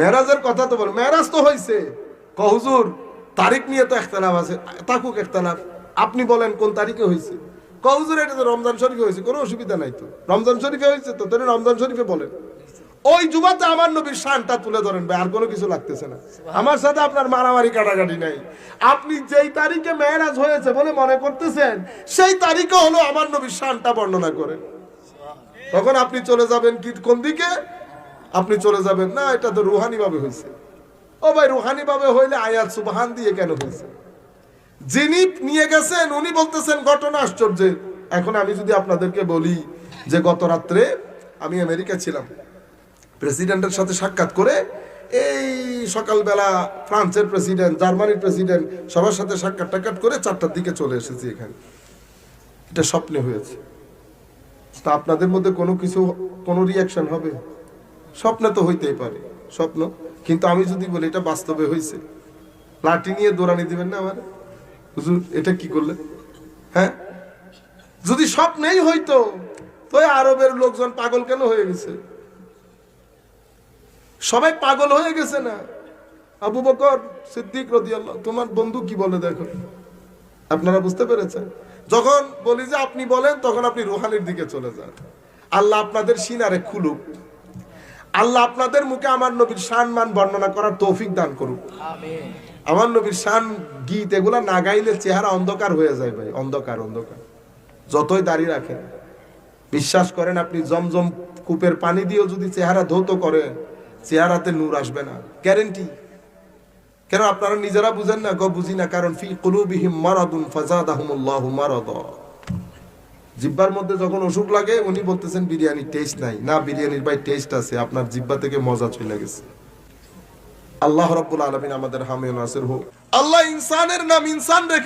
মেরাজের কথা তো বল মেরাজ তো হয়েছে কহুজুর তারিখ নিয়ে তো একতলাফ আছে তাকুক একতলাফ। আপনি বলেন কোন তারিখে হয়েছে কহুজুর এটা তো রমজান শরীফে হয়েছে কোনো অসুবিধা নাই তো। রমজান শরীফে হয়েছে তো তাহলে রমজান শরীফে বলেন। ওই জুমাতে আমার নবীর শানটা তুলে ধরেন ভাই আর কোনো কিছু লাগতেছে না। আমার সাথে আপনার মারামারি কাটাকাটি নাই। আপনি যেই তারিখে মেয়েরাজ হয়েছে বলে মনে করতেছেন সেই তারিখে হলো আমার নবীর শানটা বর্ণনা করেন। তখন আপনি চলে যাবেন কি কোন দিকে? আপনি চলে যাবেন। না, এটা তো রুহানি ভাবে হয়েছে। ও ভাই রুহানি ভাবে হইলে আয়াত সুবহান দিয়ে কেন হয়েছে? যিনি নিয়ে গেছেন, উনি বলতেছেন, ঘটনা আশ্চর্য। এখন আমি যদি আপনাদেরকে বলি যে গত রাত্রে আমি আমেরিকা ছিলাম। প্রেসিডেন্টের সাথে সাক্ষাৎ করে এই সকালবেলা ফ্রান্সের প্রেসিডেন্ট, জার্মানির প্রেসিডেন্ট সবার সাথে সাক্ষাৎ টাক্ষাৎ করে চারটার দিকে চলে এসেছি এখানে। এটা স্বপ্নে হয়েছে। তা আপনাদের মধ্যে কোনো কিছু, কোনো রিয়াকশন হবে? স্বপ্নে তো হইতেই পারে, স্বপ্ন। কিন্তু আমি যদি বলি, এটা বাস্তবে হয়েছে লাঠি নিয়ে দৌড়ানি দিবেন না আমার? হুজুর, এটা কি করলে হ্যাঁ? যদি স্বপ্নেই হইতো, তো আরবের লোকজন পাগল কেন হয়ে গেছে? সবাই পাগল হয়ে গেছে না? আবু বকর সিদ্দিক রদিয়াল্লাহ, তোমার বন্ধু কি বলে দেখো? আপনারা বুঝতে পেরেছেন? যখন বলি যে আপনি বলেন, তখন আপনি রুহানির দিকে চলে যান। আল্লাহ আপনাদের সিনারে খুলুক। আল্লাহ আপনাদের মুখে আমার নবীর শান মান বর্ণনা করার তৌফিক দান করুক। আমার নবীর শান গীত এগুলা না গাইলে চেহারা অন্ধকার হয়ে যায় ভাই অন্ধকার অন্ধকার। যতই দাঁড়িয়ে রাখেন বিশ্বাস করেন আপনি জমজম কূপের পানি দিয়েও যদি চেহারা ধৌত করেন চেহারাতে নূর আসবে না। গ্যারেন্টি কেন আপনারা নিজেরা বুঝেন না? গো বুঝি না কারণ ফি কুলুবিহিম মারাদুন ফাজাদাহুমুল্লাহু মারাদা। জিব্বার মধ্যে যখন অসুখ লাগে, উনি বলতেছেন বিরিয়ানি টেস্ট নাই। না, বিরিয়ানির ভাই টেস্ট আছে, আপনার জিব্বা থেকে মজা চলে গেছে। আল্লাহ রব্বুল আলমিন আমাদের হামিয়ে নাসির হোক। আল্লাহ ইনসানের নাম ইনসান রেখে